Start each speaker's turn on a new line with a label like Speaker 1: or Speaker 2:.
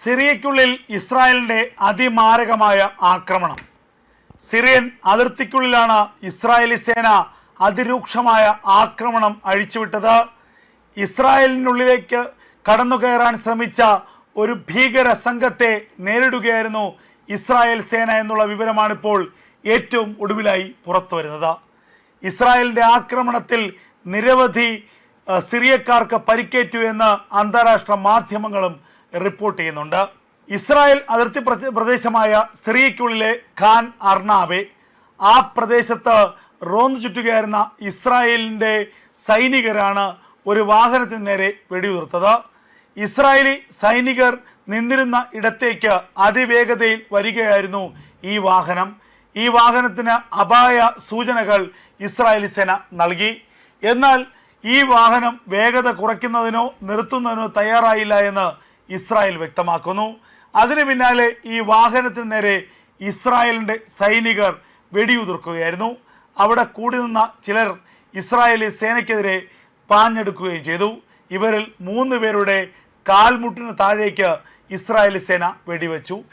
Speaker 1: സിറിയയ്ക്കുള്ളിൽ ഇസ്രായേലിന്റെ അതിമാരകമായ ആക്രമണം. Syrian അതിർത്തിക്കുള്ളിലാണ് Israeli സേന അതിരൂക്ഷമായ ആക്രമണം അഴിച്ചുവിട്ടത്. ഇസ്രായേലിനുള്ളിലേക്ക് കടന്നു കയറാൻ ശ്രമിച്ച ഒരു ഭീകര സംഘത്തെ നേരിടുകയായിരുന്നു ഇസ്രായേൽ സേന എന്നുള്ള വിവരമാണിപ്പോൾ ഏറ്റവും ഒടുവിലായി പുറത്തു വരുന്നത്. ഇസ്രായേലിന്റെ ആക്രമണത്തിൽ നിരവധി സിറിയക്കാർക്ക് പരിക്കേറ്റു എന്ന് അന്താരാഷ്ട്ര മാധ്യമങ്ങളും റിപ്പോർട്ട് ചെയ്യുന്നുണ്ട്. ഇസ്രായേൽ അതിർത്തി പ്രദേ- പ്രദേശമായ സിറിയയ്ക്കുള്ളിലെ ഖാൻ അർണാബെ ആ പ്രദേശത്ത് റോന്ന് ചുറ്റുകയായിരുന്ന ഇസ്രായേലിന്റെ സൈനികരാണ് ഒരു വാഹനത്തിന് നേരെ വെടിയുതിർത്തത്. ഇസ്രായേലി സൈനികർ നിന്നിരുന്ന ഇടത്തേക്ക് അതിവേഗതയിൽ വരികയായിരുന്നു ഈ വാഹനം. ഈ വാഹനത്തിന് അപായ സൂചനകൾ ഇസ്രായേലി സേന നൽകി. എന്നാൽ ഈ വാഹനം വേഗത കുറയ്ക്കുന്നതിനോ നിർത്തുന്നതിനോ തയ്യാറായില്ല എന്ന് ഇസ്രായേൽ വ്യക്തമാക്കുന്നു. അതിന് പിന്നാലെ ഈ വാഹനത്തിന് നേരെ ഇസ്രായേലിന്റെ സൈനികർ വെടിയുതിർക്കുകയായിരുന്നു. അവിടെ കൂടി നിന്ന ചിലർ ഇസ്രായേലി സേനയ്ക്കെതിരെ പാഞ്ഞെടുക്കുകയും ചെയ്തു. ഇവരിൽ മൂന്ന് പേരുടെ കാൽമുട്ടിന് താഴേക്ക് ഇസ്രായേലി സേന വെടിവെച്ചു.